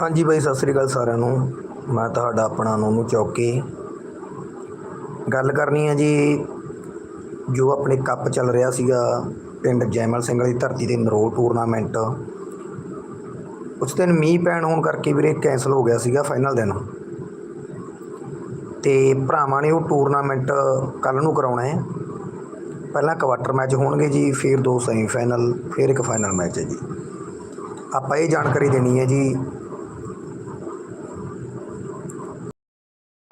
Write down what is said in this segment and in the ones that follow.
ਹਾਂਜੀ ਬਾਈ, ਸਤਿ ਸ੍ਰੀ ਅਕਾਲ ਸਾਰਿਆਂ ਨੂੰ। ਮੈਂ ਤੁਹਾਡਾ ਆਪਣਾ ਨੋਨੂ ਚੌਕੀ। ਗੱਲ ਕਰਨੀ ਹੈ ਜੀ, ਜੋ ਆਪਣੇ ਕੱਪ ਚੱਲ ਰਿਹਾ ਸੀਗਾ ਪਿੰਡ ਜੈਮਲ ਸਿੰਘ ਦੀ ਧਰਤੀ ਤੇ ਨਰੋ ਟੂਰਨਾਮੈਂਟ ਉਸ ਦਿਨ ਮੀਂਹ ਪੈਣ ਹੋਣ ਕਰਕੇ ਵੀਰੇ ਕੈਂਸਲ ਹੋ ਗਿਆ ਸੀਗਾ ਫਾਈਨਲ ਦਿਨ। ਤੇ ਭਰਾਵਾਂ ਨੇ ਉਹ ਟੂਰਨਾਮੈਂਟ ਕੱਲ ਨੂੰ ਕਰਾਉਣਾ ਹੈ। ਪਹਿਲਾਂ ਕੁਆਟਰ ਮੈਚ ਹੋਣਗੇ ਜੀ, ਫਿਰ ਦੋ ਸੈਮੀ ਫਾਈਨਲ ਫਿਰ ਇੱਕ ਫਾਈਨਲ ਮੈਚ ਹੈ ਜੀ। ਆਪਾਂ ਇਹ ਜਾਣਕਾਰੀ ਦੇਣੀ ਹੈ ਜੀ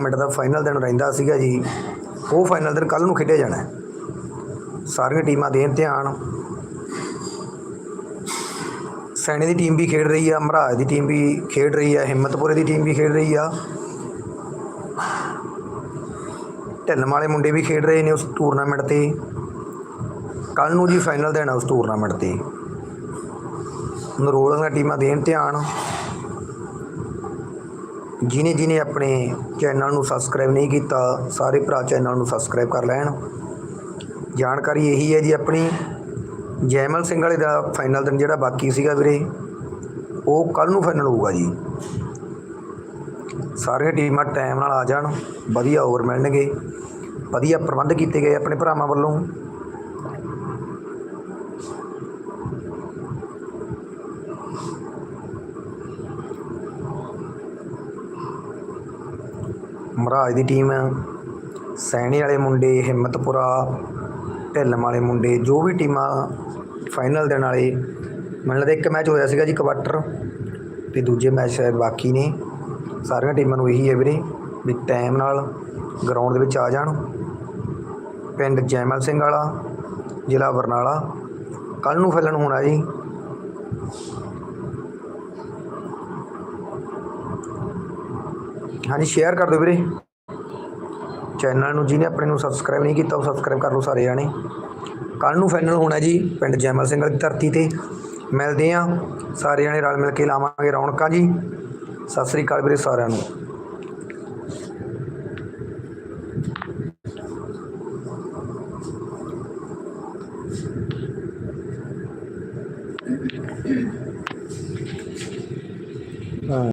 ਮਿੰਟ ਦਾ ਫਾਈਨਲ ਦਿਨ ਰਹਿੰਦਾ ਸੀਗਾ ਜੀ, ਉਹ ਫਾਈਨਲ ਦਿਨ ਕੱਲ ਨੂੰ ਖੇਡਿਆ ਜਾਣਾ ਸਾਰੀਆਂ ਟੀਮਾਂ ਦੇਣ ਧਿਆਨ। ਸੈਣੀ ਦੀ ਟੀਮ ਵੀ ਖੇਡ ਰਹੀ ਆ, ਮਹਾਰਾਜ ਦੀ ਟੀਮ ਵੀ ਖੇਡ ਰਹੀ ਆ, ਹਿੰਮਤਪੁਰੇ ਦੀ ਟੀਮ ਵੀ ਖੇਡ ਰਹੀ ਆ। ਢਿੱਲਮ ਵਾਲੇ ਮੁੰਡੇ ਵੀ ਖੇਡ ਰਹੇ ਨੇ ਉਸ ਟੂਰਨਾਮੈਂਟ ਤੇ। ਕੱਲ ਨੂੰ ਜੀ ਫਾਈਨਲ ਦੇਣਾ ਉਸ ਟੂਰਨਾਮੈਂਟ ਤੇ। ਨਰੋਲ ਦੀਆਂ ਟੀਮਾਂ ਦੇਣ ਧਿਆਨ। ਜਿਨੇ ਜਿਨੇ ਆਪਣੇ ਚੈਨਲ ਨੂੰ ਸਬਸਕ੍ਰਾਈਬ ਨਹੀਂ ਕੀਤਾ, ਸਾਰੇ ਭਰਾ ਚੈਨਲ ਨੂੰ ਸਬਸਕ੍ਰਾਈਬ ਕਰ ਲੈਣ। ਜਾਣਕਾਰੀ ਇਹੀ ਹੈ ਜੀ ਆਪਣੀ, ਜੈਮਲ ਸਿੰਘ ਵਾਲੇ ਦਾ ਫਾਈਨਲ ਦਿਨ ਜਿਹੜਾ ਬਾਕੀ ਸੀਗਾ ਵੀਰੇ, ਉਹ ਕੱਲ ਨੂੰ ਫਾਈਨਲ ਹੋਊਗਾ ਜੀ। ਸਾਰੀਆਂ ਟੀਮਾਂ ਟਾਈਮ ਨਾਲ ਆ ਜਾਣ, ਵਧੀਆ ਓਵਰ ਮਿਲਣਗੇ। ਵਧੀਆ ਪ੍ਰਬੰਧ ਕੀਤੇ ਗਏ ਆਪਣੇ ਭਰਾਵਾਂ ਵੱਲੋਂ। ਮਹਾਰਾਜ ਦੀ ਟੀਮ ਸੈਣੀ ਵਾਲੇ ਮੁੰਡੇ, ਹਿੰਮਤਪੁਰਾ, ਢਿੱਲਮ ਵਾਲੇ ਮੁੰਡੇ, ਜੋ ਵੀ ਟੀਮਾਂ ਫਾਈਨਲ ਦੇਣ ਵਾਲੇ, ਮੈਨੂੰ ਲੱਗਦਾ ਇੱਕ ਮੈਚ ਹੋਇਆ ਸੀਗਾ ਜੀ ਕੁਆਟਰ ਤੇ ਦੂਜੇ ਮੈਚ ਸ਼ਾਇਦ ਬਾਕੀ ਨੇ। ਸਾਰੀਆਂ ਟੀਮਾਂ ਨੂੰ ਇਹੀ ਹੈ ਵੀਰੇ ਵੀ ਟਾਈਮ ਨਾਲ ਗਰਾਊਂਡ ਦੇ ਵਿੱਚ ਆ ਜਾਣ। ਪਿੰਡ ਜੈਮਲ ਸਿੰਘ ਵਾਲਾ, ਜ਼ਿਲ੍ਹਾ ਬਰਨਾਲਾ। ਕੱਲ ਨੂੰ ਫੈਲਣ ਹੋਣਾ ਜੀ। ਹਾਂਜੀ ਸ਼ੇਅਰ ਕਰ ਦਿਓ ਵੀਰੇ। ਚੈਨਲ ਨੂੰ ਜਿਹਨੇ ਆਪਣੇ ਨੂੰ ਸਬਸਕ੍ਰਾਈਬ ਨਹੀਂ ਕੀਤਾ, ਉਹ ਸਬਸਕ੍ਰਾਈਬ ਕਰ ਲਓ ਸਾਰੇ ਜਾਣੇ। ਕੱਲ ਨੂੰ ਫਾਈਨਲ ਹੋਣਾ ਜੀ, ਪਿੰਡ ਜੈਮਲ ਸਿੰਘ ਦੀ ਧਰਤੀ ਤੇ। ਮਿਲਦੇ ਆ ਸਾਰੇ ਜਾਣੇ ਰਲ ਮਿਲ ਕੇ ਲਾਵਾਂਗੇ ਰੌਣਕਾਂ ਜੀ। ਸਤਿ ਸ੍ਰੀ ਅਕਾਲ ਵੀਰੇ ਸਾਰਿਆਂ ਨੂੰ।